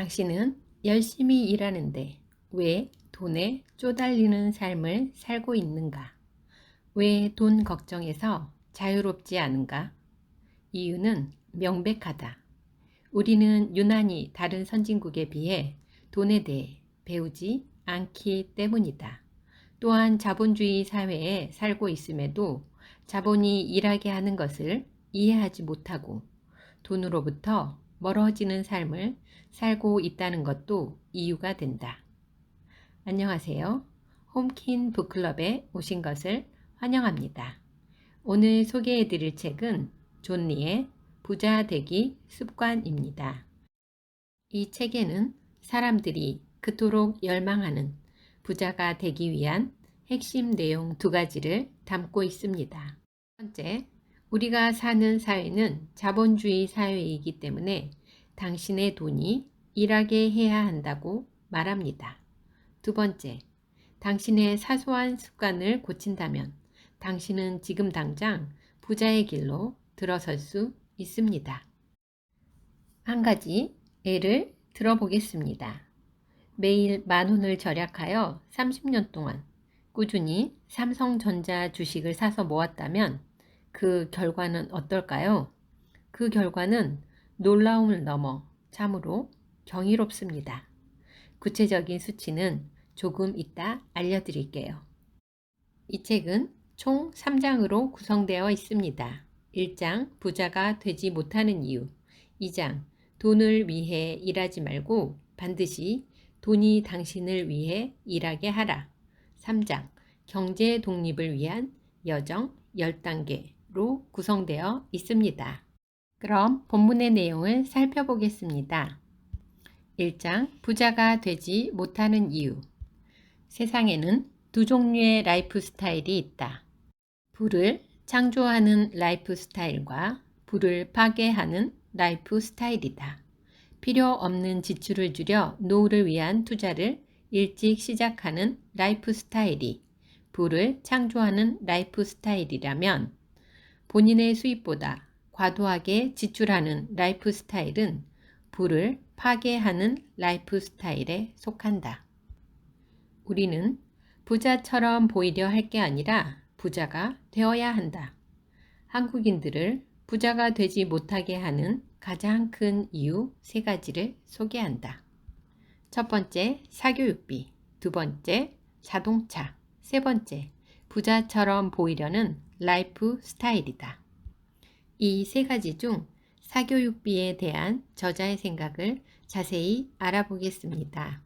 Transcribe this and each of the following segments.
당신은 열심히 일하는데 왜 돈에 쪼달리는 삶을 살고 있는가? 왜 돈 걱정에서 자유롭지 않은가? 이유는 명백하다. 우리는 유난히 다른 선진국에 비해 돈에 대해 배우지 않기 때문이다. 또한 자본주의 사회에 살고 있음에도 자본이 일하게 하는 것을 이해하지 못하고 돈으로부터 멀어지는 삶을 살고 있다는 것도 이유가 된다. 안녕하세요. 홈킨 북클럽에 오신 것을 환영합니다. 오늘 소개해 드릴 책은 존리의 부자 되기 습관입니다. 이 책에는 사람들이 그토록 열망하는 부자가 되기 위한 핵심 내용 두 가지를 담고 있습니다. 첫 번째, 우리가 사는 사회는 자본주의 사회이기 때문에 당신의 돈이 일하게 해야 한다고 말합니다. 두 번째, 당신의 사소한 습관을 고친다면 당신은 지금 당장 부자의 길로 들어설 수 있습니다. 한 가지 예를 들어보겠습니다. 매일 만 원을 절약하여 30년 동안 꾸준히 삼성전자 주식을 사서 모았다면 그 결과는 어떨까요? 그 결과는 놀라움을 넘어 참으로 경이롭습니다. 구체적인 수치는 조금 이따 알려드릴게요. 이 책은 총 3장으로 구성되어 있습니다. 1장 부자가 되지 못하는 이유 2장 돈을 위해 일하지 말고 반드시 돈이 당신을 위해 일하게 하라 3장 경제 독립을 위한 여정 10단계로 구성되어 있습니다. 그럼 본문의 내용을 살펴보겠습니다. 1장 부자가 되지 못하는 이유 세상에는 두 종류의 라이프 스타일이 있다. 부를 창조하는 라이프 스타일과 부를 파괴하는 라이프 스타일이다. 필요 없는 지출을 줄여 노후를 위한 투자를 일찍 시작하는 라이프 스타일이 부를 창조하는 라이프 스타일이라면 본인의 수입보다 과도하게 지출하는 라이프 스타일은 부를 파괴하는 라이프 스타일에 속한다. 우리는 부자처럼 보이려 할 게 아니라 부자가 되어야 한다. 한국인들을 부자가 되지 못하게 하는 가장 큰 이유 세 가지를 소개한다. 첫 번째, 사교육비. 두 번째, 자동차. 세 번째, 부자처럼 보이려는 라이프 스타일이다. 이 세 가지 중 사교육비에 대한 저자의 생각을 자세히 알아보겠습니다.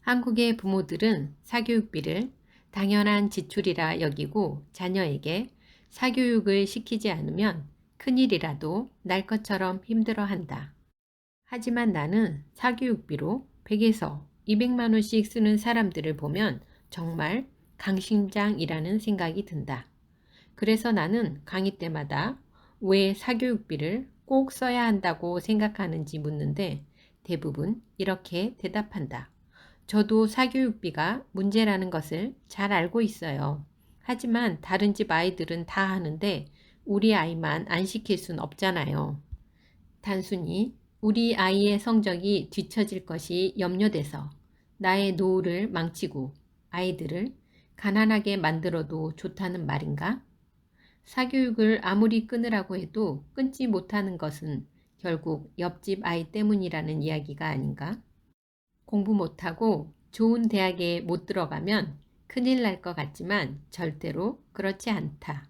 한국의 부모들은 사교육비를 당연한 지출이라 여기고 자녀에게 사교육을 시키지 않으면 큰일이라도 날 것처럼 힘들어 한다. 하지만 나는 사교육비로 100에서 200만 원씩 쓰는 사람들을 보면 정말 강심장이라는 생각이 든다. 그래서 나는 강의 때마다 왜 사교육비를 꼭 써야 한다고 생각하는지 묻는데 대부분 이렇게 대답한다. 저도 사교육비가 문제라는 것을 잘 알고 있어요. 하지만 다른 집 아이들은 다 하는데 우리 아이만 안 시킬 순 없잖아요. 단순히 우리 아이의 성적이 뒤처질 것이 염려돼서 나의 노후를 망치고 아이들을 가난하게 만들어도 좋다는 말인가? 사교육을 아무리 끊으라고 해도 끊지 못하는 것은 결국 옆집 아이 때문이라는 이야기가 아닌가? 공부 못하고 좋은 대학에 못 들어가면 큰일 날 것 같지만 절대로 그렇지 않다.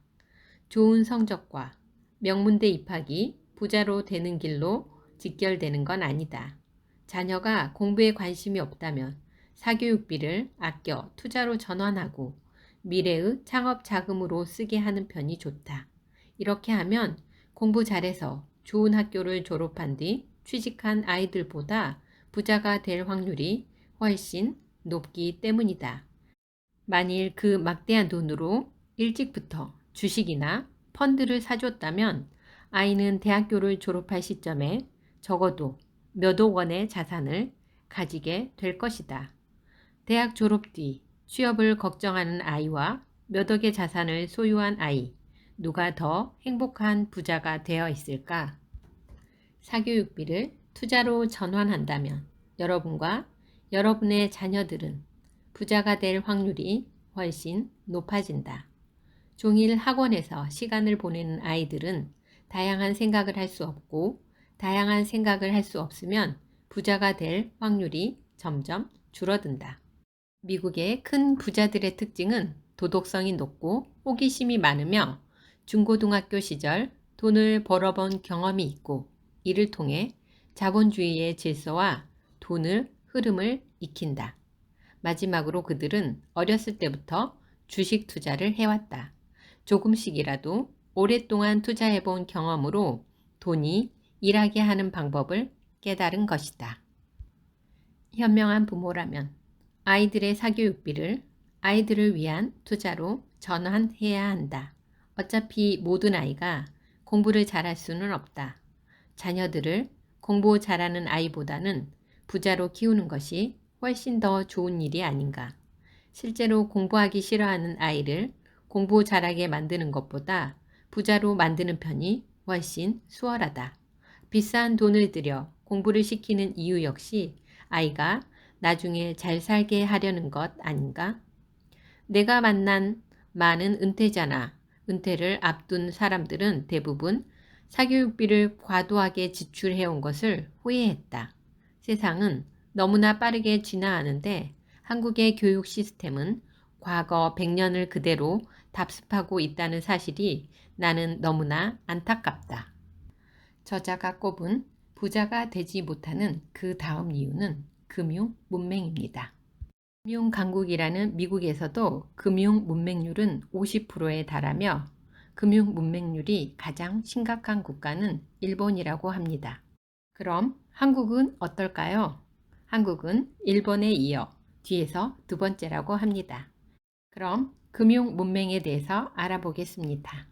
좋은 성적과 명문대 입학이 부자로 되는 길로 직결되는 건 아니다. 자녀가 공부에 관심이 없다면 사교육비를 아껴 투자로 전환하고 미래의 창업 자금으로 쓰게 하는 편이 좋다. 이렇게 하면 공부 잘해서 좋은 학교를 졸업한 뒤 취직한 아이들보다 부자가 될 확률이 훨씬 높기 때문이다. 만일 그 막대한 돈으로 일찍부터 주식이나 펀드를 사줬다면 아이는 대학교를 졸업할 시점에 적어도 몇억 원의 자산을 가지게 될 것이다. 대학 졸업 뒤 취업을 걱정하는 아이와 몇 억의 자산을 소유한 아이, 누가 더 행복한 부자가 되어 있을까? 사교육비를 투자로 전환한다면 여러분과 여러분의 자녀들은 부자가 될 확률이 훨씬 높아진다. 종일 학원에서 시간을 보내는 아이들은 다양한 생각을 할 수 없고 다양한 생각을 할 수 없으면 부자가 될 확률이 점점 줄어든다. 미국의 큰 부자들의 특징은 도덕성이 높고 호기심이 많으며 중고등학교 시절 돈을 벌어본 경험이 있고 이를 통해 자본주의의 질서와 돈을 흐름을 익힌다. 마지막으로 그들은 어렸을 때부터 주식 투자를 해왔다. 조금씩이라도 오랫동안 투자해본 경험으로 돈이 일하게 하는 방법을 깨달은 것이다. 현명한 부모라면 아이들의 사교육비를 아이들을 위한 투자로 전환해야 한다. 어차피 모든 아이가 공부를 잘할 수는 없다. 자녀들을 공부 잘하는 아이보다는 부자로 키우는 것이 훨씬 더 좋은 일이 아닌가. 실제로 공부하기 싫어하는 아이를 공부 잘하게 만드는 것보다 부자로 만드는 편이 훨씬 수월하다. 비싼 돈을 들여 공부를 시키는 이유 역시 아이가 나중에 잘 살게 하려는 것 아닌가? 내가 만난 많은 은퇴자나 은퇴를 앞둔 사람들은 대부분 사교육비를 과도하게 지출해온 것을 후회했다. 세상은 너무나 빠르게 진화하는데 한국의 교육 시스템은 과거 100년을 그대로 답습하고 있다는 사실이 나는 너무나 안타깝다. 저자가 꼽은 부자가 되지 못하는 그 다음 이유는 금융 문맹입니다. 금융 강국이라는 미국에서도 금융 문맹률은 50%에 달하며 금융 문맹률이 가장 심각한 국가는 일본이라고 합니다. 그럼 한국은 어떨까요? 한국은 일본에 이어 뒤에서 두 번째라고 합니다. 그럼 금융 문맹에 대해서 알아보겠습니다.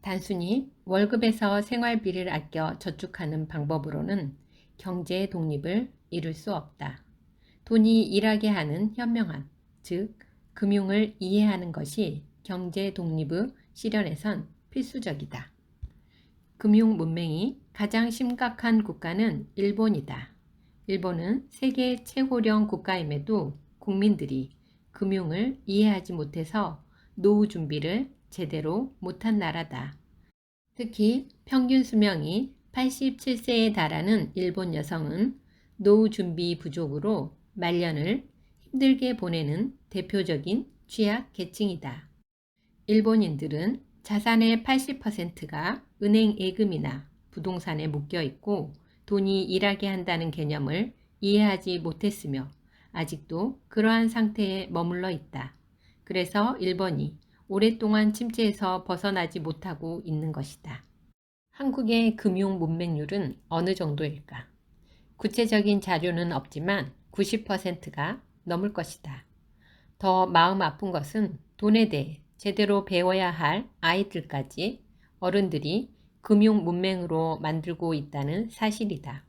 단순히 월급에서 생활비를 아껴 저축하는 방법으로는 경제 독립을 이룰 수 없다. 돈이 일하게 하는 현명함, 즉 금융을 이해하는 것이 경제 독립의 실현에선 필수적이다. 금융 문맹이 가장 심각한 국가는 일본이다. 일본은 세계 최고령 국가임에도 국민들이 금융을 이해하지 못해서 노후 준비를 제대로 못한 나라다. 특히 평균 수명이 87세에 달하는 일본 여성은 노후 준비 부족으로 말년을 힘들게 보내는 대표적인 취약 계층이다. 일본인들은 자산의 80%가 은행 예금이나 부동산에 묶여 있고 돈이 일하게 한다는 개념을 이해하지 못했으며 아직도 그러한 상태에 머물러 있다. 그래서 일본이 오랫동안 침체에서 벗어나지 못하고 있는 것이다. 한국의 금융 문맹률은 어느 정도일까? 구체적인 자료는 없지만 90%가 넘을 것이다. 더 마음 아픈 것은 돈에 대해 제대로 배워야 할 아이들까지 어른들이 금융 문맹으로 만들고 있다는 사실이다.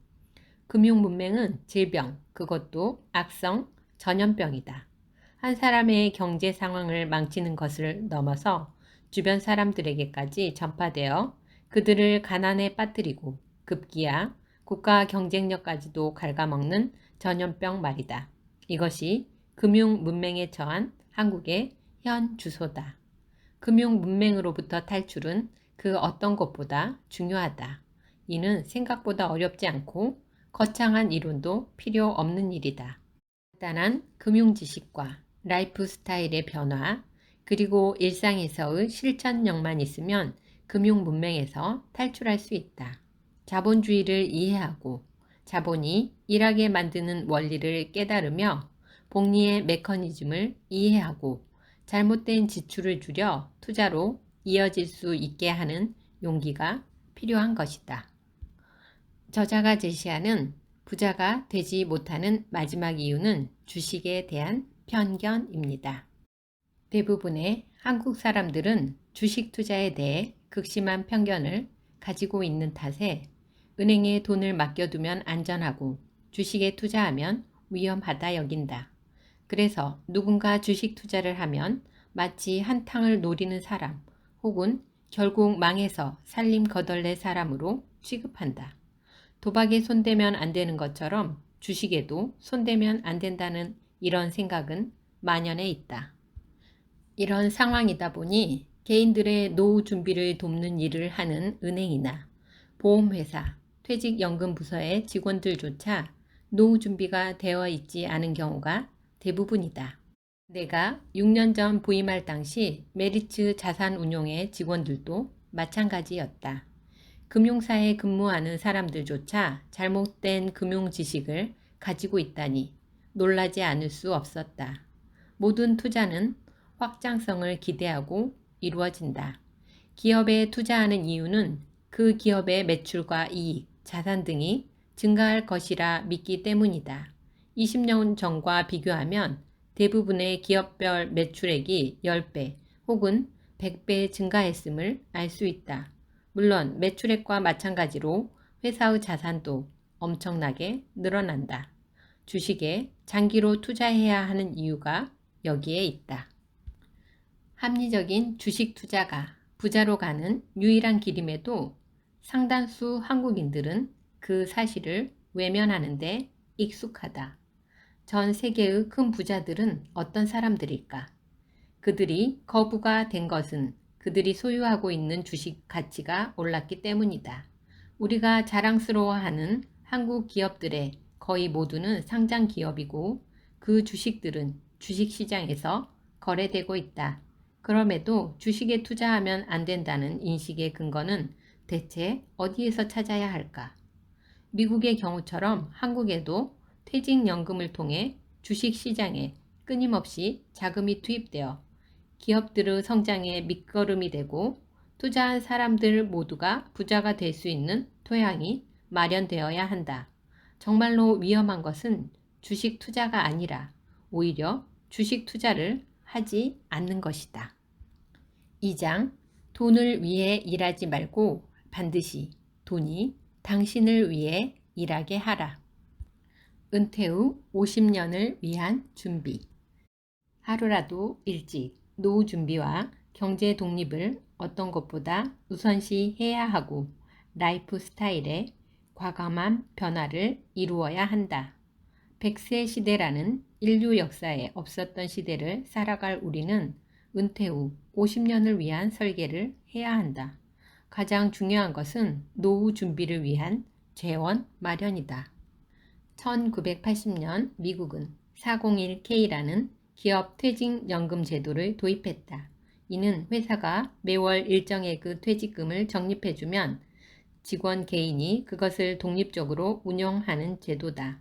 금융 문맹은 질병, 그것도 악성 전염병이다. 한 사람의 경제 상황을 망치는 것을 넘어서 주변 사람들에게까지 전파되어 그들을 가난에 빠뜨리고 급기야 국가 경쟁력까지도 갉아먹는 전염병 말이다. 이것이 금융 문맹에 처한 한국의 현 주소다. 금융 문맹으로부터 탈출은 그 어떤 것보다 중요하다. 이는 생각보다 어렵지 않고 거창한 이론도 필요 없는 일이다. 간단한 금융 지식과 라이프 스타일의 변화, 그리고 일상에서의 실천력만 있으면 금융 문맹에서 탈출할 수 있다. 자본주의를 이해하고 자본이 일하게 만드는 원리를 깨달으며 복리의 메커니즘을 이해하고 잘못된 지출을 줄여 투자로 이어질 수 있게 하는 용기가 필요한 것이다. 저자가 제시하는 부자가 되지 못하는 마지막 이유는 주식에 대한 편견입니다. 대부분의 한국 사람들은 주식 투자에 대해 극심한 편견을 가지고 있는 탓에 은행에 돈을 맡겨두면 안전하고 주식에 투자하면 위험하다 여긴다. 그래서 누군가 주식 투자를 하면 마치 한탕을 노리는 사람 혹은 결국 망해서 살림 거덜낼 사람으로 취급한다. 도박에 손대면 안 되는 것처럼 주식에도 손대면 안 된다는 이런 생각은 만연해 있다. 이런 상황이다 보니 개인들의 노후 준비를 돕는 일을 하는 은행이나 보험회사, 퇴직연금부서의 직원들조차 노후 준비가 되어 있지 않은 경우가 대부분이다. 내가 6년 전 부임할 당시 메리츠 자산운용의 직원들도 마찬가지였다. 금융사에 근무하는 사람들조차 잘못된 금융 지식을 가지고 있다니 놀라지 않을 수 없었다. 모든 투자는 확장성을 기대하고 이루어진다. 기업에 투자하는 이유는 그 기업의 매출과 이익, 자산 등이 증가할 것이라 믿기 때문이다. 20년 전과 비교하면 대부분의 기업별 매출액이 10배 혹은 100배 증가했음을 알 수 있다. 물론 매출액과 마찬가지로 회사의 자산도 엄청나게 늘어난다. 주식에 장기로 투자해야 하는 이유가 여기에 있다. 합리적인 주식 투자가 부자로 가는 유일한 길임에도 상당수 한국인들은 그 사실을 외면하는데 익숙하다. 전 세계의 큰 부자들은 어떤 사람들일까? 그들이 거부가 된 것은 그들이 소유하고 있는 주식 가치가 올랐기 때문이다. 우리가 자랑스러워하는 한국 기업들의 거의 모두는 상장 기업이고 그 주식들은 주식 시장에서 거래되고 있다. 그럼에도 주식에 투자하면 안 된다는 인식의 근거는 대체 어디에서 찾아야 할까? 미국의 경우처럼 한국에도 퇴직연금을 통해 주식 시장에 끊임없이 자금이 투입되어 기업들의 성장에 밑거름이 되고 투자한 사람들 모두가 부자가 될 수 있는 토양이 마련되어야 한다. 정말로 위험한 것은 주식 투자가 아니라 오히려 주식 투자를 하지 않는 것이다. 2장 돈을 위해 일하지 말고 반드시 돈이 당신을 위해 일하게 하라. 은퇴 후 50년을 위한 준비. 하루라도 일찍 노후 준비와 경제 독립을 어떤 것보다 우선시 해야 하고 라이프 스타일에 과감한 변화를 이루어야 한다. 100세 시대라는 인류 역사에 없었던 시대를 살아갈 우리는 은퇴 후 50년을 위한 설계를 해야 한다. 가장 중요한 것은 노후 준비를 위한 재원 마련이다. 1980년 미국은 401k라는 기업 퇴직연금 제도를 도입했다. 이는 회사가 매월 일정액의 퇴직금을 적립해주면 직원 개인이 그것을 독립적으로 운영하는 제도다.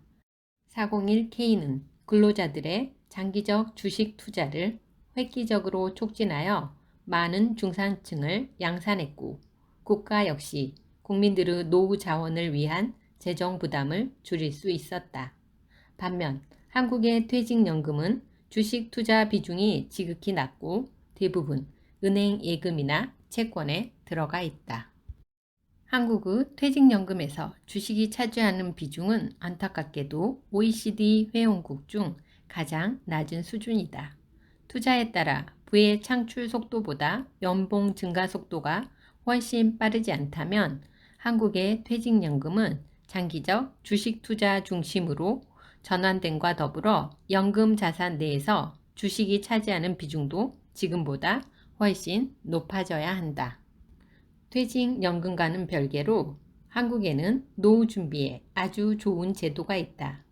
401k는 근로자들의 장기적 주식 투자를 획기적으로 촉진하여 많은 중산층을 양산했고 국가 역시 국민들의 노후 자원을 위한 재정 부담을 줄일 수 있었다. 반면 한국의 퇴직연금은 주식 투자 비중이 지극히 낮고 대부분 은행 예금이나 채권에 들어가 있다. 한국의 퇴직연금에서 주식이 차지하는 비중은 안타깝게도 OECD 회원국 중 가장 낮은 수준이다. 투자에 따라 부의 창출 속도보다 연봉 증가 속도가 훨씬 빠르지 않다면 한국의 퇴직연금은 장기적 주식 투자 중심으로 전환됨과 더불어 연금 자산 내에서 주식이 차지하는 비중도 지금보다 훨씬 높아져야 한다. 퇴직연금과는 별개로 한국에는 노후 준비에 아주 좋은 제도가 있다.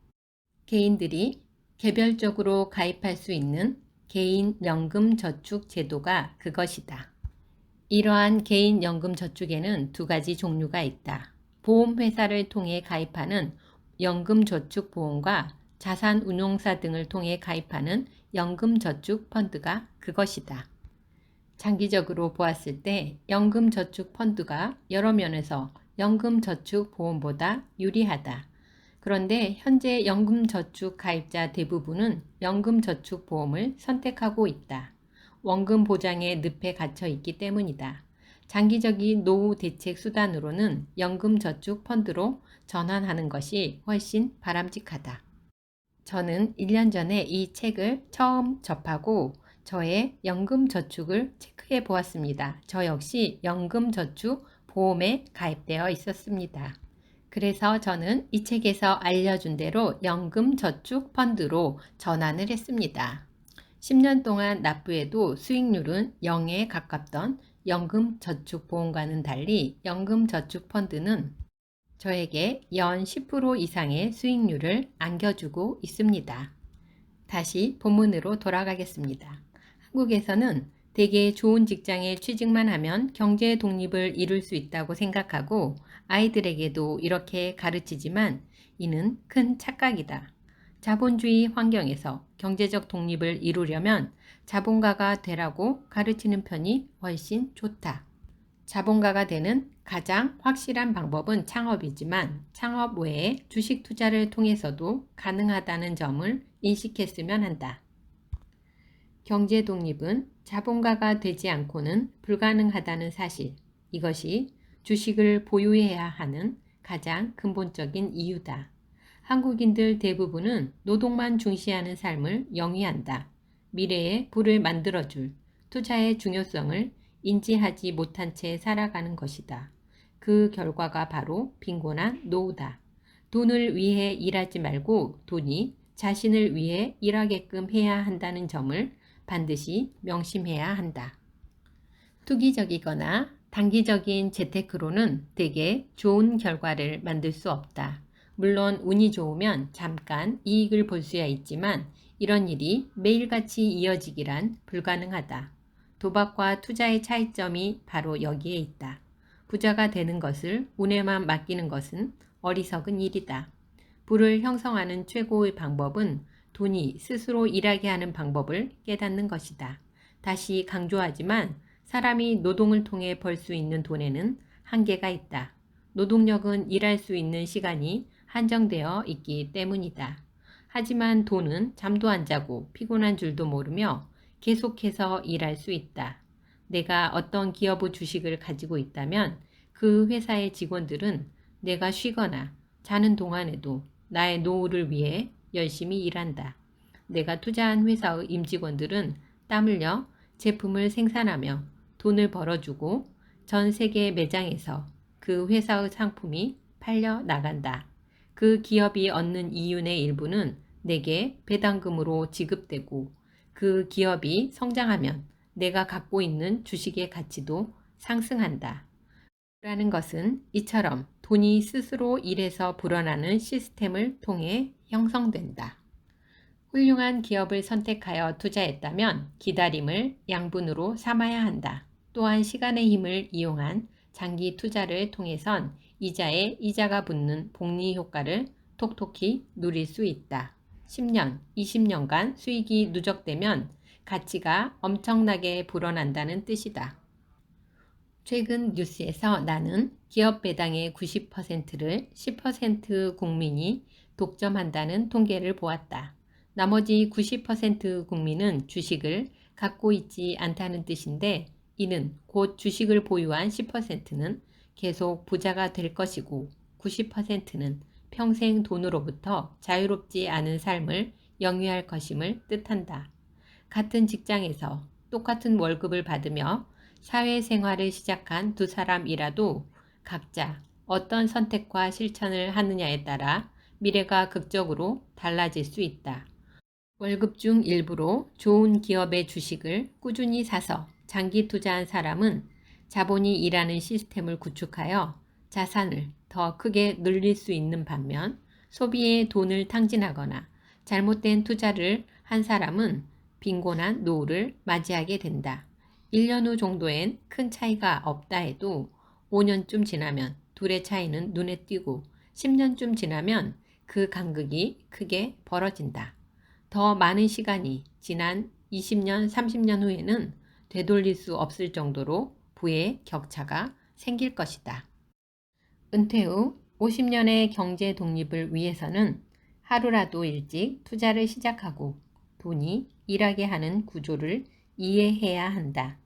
개인들이 개별적으로 가입할 수 있는 개인연금저축 제도가 그것이다. 이러한 개인연금저축에는 두 가지 종류가 있다. 보험회사를 통해 가입하는 연금저축보험과 자산운용사 등을 통해 가입하는 연금저축펀드가 그것이다. 장기적으로 보았을 때 연금저축펀드가 여러 면에서 연금저축보험보다 유리하다. 그런데 현재 연금저축 가입자 대부분은 연금저축보험을 선택하고 있다. 원금 보장의 늪에 갇혀 있기 때문이다. 장기적인 노후 대책 수단으로는 연금 저축 펀드로 전환하는 것이 훨씬 바람직하다. 저는 1년 전에 이 책을 처음 접하고 저의 연금 저축을 체크해 보았습니다. 저 역시 연금 저축 보험에 가입되어 있었습니다. 그래서 저는 이 책에서 알려준 대로 연금 저축 펀드로 전환을 했습니다. 10년 동안 납부해도 수익률은 0에 가깝던 연금 저축 보험과는 달리 연금 저축 펀드는 저에게 연 10% 이상의 수익률을 안겨주고 있습니다. 다시 본문으로 돌아가겠습니다. 한국에서는 대개 좋은 직장에 취직만 하면 경제 독립을 이룰 수 있다고 생각하고 아이들에게도 이렇게 가르치지만 이는 큰 착각이다. 자본주의 환경에서 경제적 독립을 이루려면 자본가가 되라고 가르치는 편이 훨씬 좋다. 자본가가 되는 가장 확실한 방법은 창업이지만 창업 외에 주식 투자를 통해서도 가능하다는 점을 인식했으면 한다. 경제 독립은 자본가가 되지 않고는 불가능하다는 사실. 이것이 주식을 보유해야 하는 가장 근본적인 이유다. 한국인들 대부분은 노동만 중시하는 삶을 영위한다. 미래의 부를 만들어줄 투자의 중요성을 인지하지 못한 채 살아가는 것이다. 그 결과가 바로 빈곤한 노후다. 돈을 위해 일하지 말고 돈이 자신을 위해 일하게끔 해야 한다는 점을 반드시 명심해야 한다. 투기적이거나 단기적인 재테크로는 대개 좋은 결과를 만들 수 없다. 물론 운이 좋으면 잠깐 이익을 볼 수야 있지만 이런 일이 매일같이 이어지기란 불가능하다. 도박과 투자의 차이점이 바로 여기에 있다. 부자가 되는 것을 운에만 맡기는 것은 어리석은 일이다. 부를 형성하는 최고의 방법은 돈이 스스로 일하게 하는 방법을 깨닫는 것이다. 다시 강조하지만 사람이 노동을 통해 벌 수 있는 돈에는 한계가 있다. 노동력은 일할 수 있는 시간이 한정되어 있기 때문이다. 하지만 돈은 잠도 안 자고 피곤한 줄도 모르며 계속해서 일할 수 있다. 내가 어떤 기업의 주식을 가지고 있다면 그 회사의 직원들은 내가 쉬거나 자는 동안에도 나의 노후를 위해 열심히 일한다. 내가 투자한 회사의 임직원들은 땀 흘려 제품을 생산하며 돈을 벌어주고 전 세계 매장에서 그 회사의 상품이 팔려 나간다. 그 기업이 얻는 이윤의 일부는 내게 배당금으로 지급되고 그 기업이 성장하면 내가 갖고 있는 주식의 가치도 상승한다. 라는 것은 이처럼 돈이 스스로 일해서 불어나는 시스템을 통해 형성된다. 훌륭한 기업을 선택하여 투자했다면 기다림을 양분으로 삼아야 한다. 또한 시간의 힘을 이용한 장기 투자를 통해선 이자에 이자가 붙는 복리 효과를 톡톡히 누릴 수 있다. 10년, 20년간 수익이 누적되면 가치가 엄청나게 불어난다는 뜻이다. 최근 뉴스에서 나는 기업 배당의 90%를 10% 국민이 독점한다는 통계를 보았다. 나머지 90% 국민은 주식을 갖고 있지 않다는 뜻인데 이는 곧 주식을 보유한 10%는 계속 부자가 될 것이고 90%는 평생 돈으로부터 자유롭지 않은 삶을 영위할 것임을 뜻한다. 같은 직장에서 똑같은 월급을 받으며 사회생활을 시작한 두 사람이라도 각자 어떤 선택과 실천을 하느냐에 따라 미래가 극적으로 달라질 수 있다. 월급 중 일부로 좋은 기업의 주식을 꾸준히 사서 장기 투자한 사람은 자본이 일하는 시스템을 구축하여 자산을 더 크게 늘릴 수 있는 반면 소비에 돈을 탕진하거나 잘못된 투자를 한 사람은 빈곤한 노후를 맞이하게 된다. 1년 후 정도엔 큰 차이가 없다 해도 5년쯤 지나면 둘의 차이는 눈에 띄고 10년쯤 지나면 그 간극이 크게 벌어진다. 더 많은 시간이 지난 20년, 30년 후에는 되돌릴 수 없을 정도로 부의 격차가 생길 것이다. 은퇴 후 50년의 경제 독립을 위해서는 하루라도 일찍 투자를 시작하고 돈이 일하게 하는 구조를 이해해야 한다.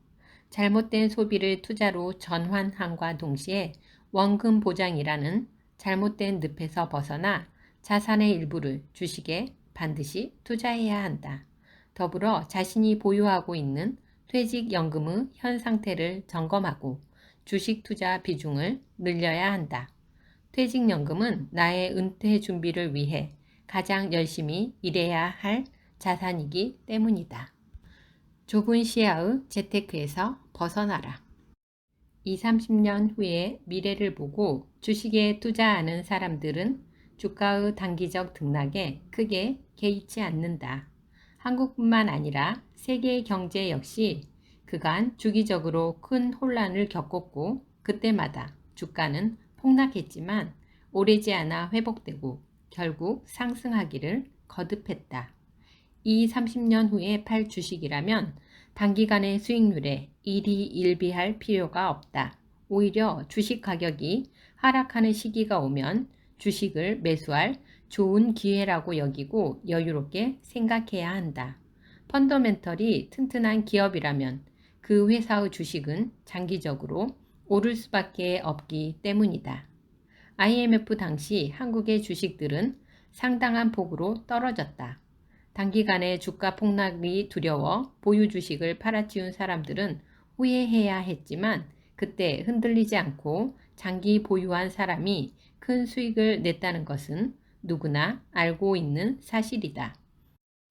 잘못된 소비를 투자로 전환함과 동시에 원금 보장이라는 잘못된 늪에서 벗어나 자산의 일부를 주식에 반드시 투자해야 한다. 더불어 자신이 보유하고 있는 퇴직연금의 현 상태를 점검하고 주식 투자 비중을 늘려야 한다. 퇴직연금은 나의 은퇴 준비를 위해 가장 열심히 일해야 할 자산이기 때문이다. 좁은 시야의 재테크에서 벗어나라. 20, 30년 후의 미래를 보고 주식에 투자하는 사람들은 주가의 단기적 등락에 크게 개의치 않는다. 한국뿐만 아니라 세계 경제 역시 그간 주기적으로 큰 혼란을 겪었고 그때마다 주가는 폭락했지만 오래지 않아 회복되고 결국 상승하기를 거듭했다. 이 30년 후에 팔 주식이라면 단기간의 수익률에 일이 일비할 필요가 없다. 오히려 주식 가격이 하락하는 시기가 오면 주식을 매수할 좋은 기회라고 여기고 여유롭게 생각해야 한다. 펀더멘털이 튼튼한 기업이라면 그 회사의 주식은 장기적으로 오를 수밖에 없기 때문이다. IMF 당시 한국의 주식들은 상당한 폭으로 떨어졌다. 단기간에 주가 폭락이 두려워 보유 주식을 팔아치운 사람들은 후회해야 했지만 그때 흔들리지 않고 장기 보유한 사람이 큰 수익을 냈다는 것은 누구나 알고 있는 사실이다.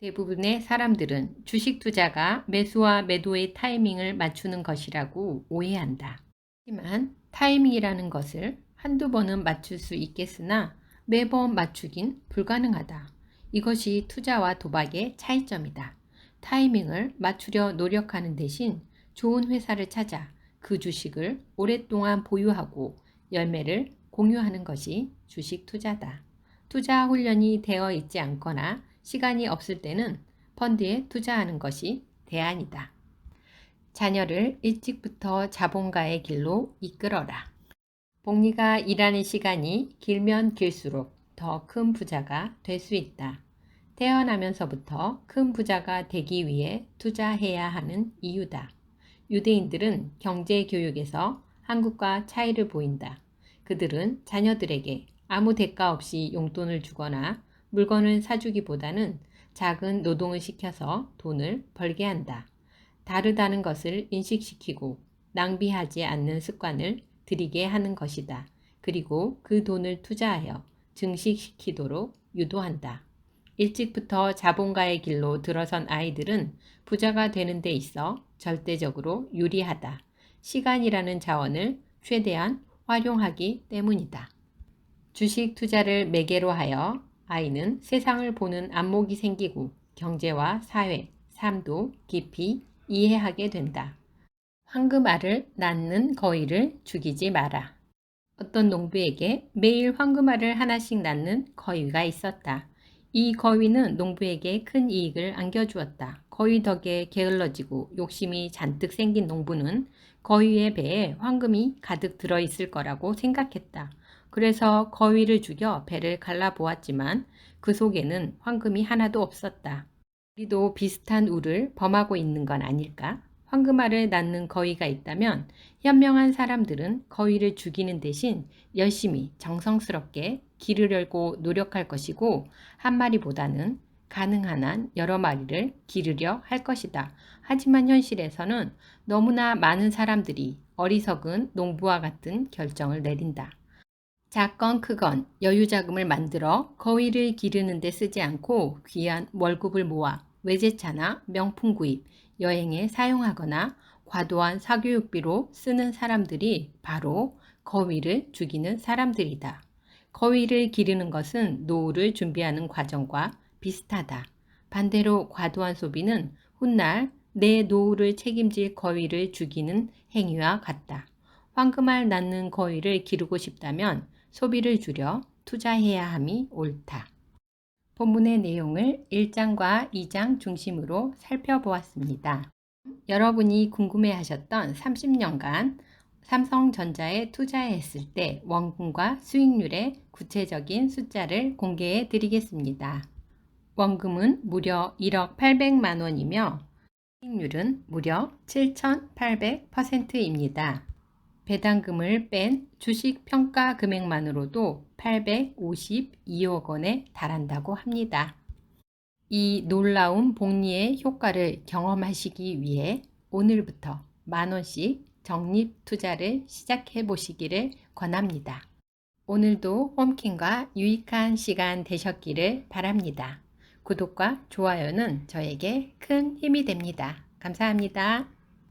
대부분의 사람들은 주식 투자가 매수와 매도의 타이밍을 맞추는 것이라고 오해한다. 하지만 타이밍이라는 것을 한두 번은 맞출 수 있겠으나 매번 맞추긴 불가능하다. 이것이 투자와 도박의 차이점이다. 타이밍을 맞추려 노력하는 대신 좋은 회사를 찾아 그 주식을 오랫동안 보유하고 열매를 공유하는 것이 주식 투자다. 투자 훈련이 되어 있지 않거나 시간이 없을 때는 펀드에 투자하는 것이 대안이다. 자녀를 일찍부터 자본가의 길로 이끌어라. 복리가 일하는 시간이 길면 길수록 더 큰 부자가 될 수 있다. 태어나면서부터 큰 부자가 되기 위해 투자해야 하는 이유다. 유대인들은 경제 교육에서 한국과 차이를 보인다. 그들은 자녀들에게 아무 대가 없이 용돈을 주거나 물건을 사주기보다는 작은 노동을 시켜서 돈을 벌게 한다. 다르다는 것을 인식시키고 낭비하지 않는 습관을 들이게 하는 것이다. 그리고 그 돈을 투자하여 증식시키도록 유도한다. 일찍부터 자본가의 길로 들어선 아이들은 부자가 되는 데 있어 절대적으로 유리하다. 시간이라는 자원을 최대한 활용하기 때문이다. 주식 투자를 매개로 하여 아이는 세상을 보는 안목이 생기고 경제와 사회, 삶도 깊이 이해하게 된다. 황금알을 낳는 거위를 죽이지 마라. 어떤 농부에게 매일 황금알을 하나씩 낳는 거위가 있었다. 이 거위는 농부에게 큰 이익을 안겨주었다. 거위 덕에 게을러지고 욕심이 잔뜩 생긴 농부는 거위의 배에 황금이 가득 들어있을 거라고 생각했다. 그래서 거위를 죽여 배를 갈라보았지만 그 속에는 황금이 하나도 없었다. 우리도 비슷한 우를 범하고 있는 건 아닐까? 황금알을 낳는 거위가 있다면 현명한 사람들은 거위를 죽이는 대신 열심히 정성스럽게 길을 열고 노력할 것이고 한 마리보다는 가능한 한 여러 마리를 기르려 할 것이다. 하지만 현실에서는 너무나 많은 사람들이 어리석은 농부와 같은 결정을 내린다. 작건 크건 여유자금을 만들어 거위를 기르는 데 쓰지 않고 귀한 월급을 모아 외제차나 명품 구입, 여행에 사용하거나 과도한 사교육비로 쓰는 사람들이 바로 거위를 죽이는 사람들이다. 거위를 기르는 것은 노후를 준비하는 과정과 비슷하다. 반대로 과도한 소비는 훗날 내 노후를 책임질 거위를 죽이는 행위와 같다. 황금알 낳는 거위를 기르고 싶다면 소비를 줄여 투자해야 함이 옳다. 본문의 내용을 1장과 2장 중심으로 살펴보았습니다. 여러분이 궁금해 하셨던 30년간 삼성전자에 투자했을 때 원금과 수익률의 구체적인 숫자를 공개해 드리겠습니다. 원금은 무려 1억 800만 원이며 수익률은 무려 7,800%입니다. 배당금을 뺀 주식 평가 금액만으로도 852억 원에 달한다고 합니다. 이 놀라운 복리의 효과를 경험하시기 위해 오늘부터 만 원씩 적립 투자를 시작해 보시기를 권합니다. 오늘도 홈킹과 유익한 시간 되셨기를 바랍니다. 구독과 좋아요는 저에게 큰 힘이 됩니다. 감사합니다.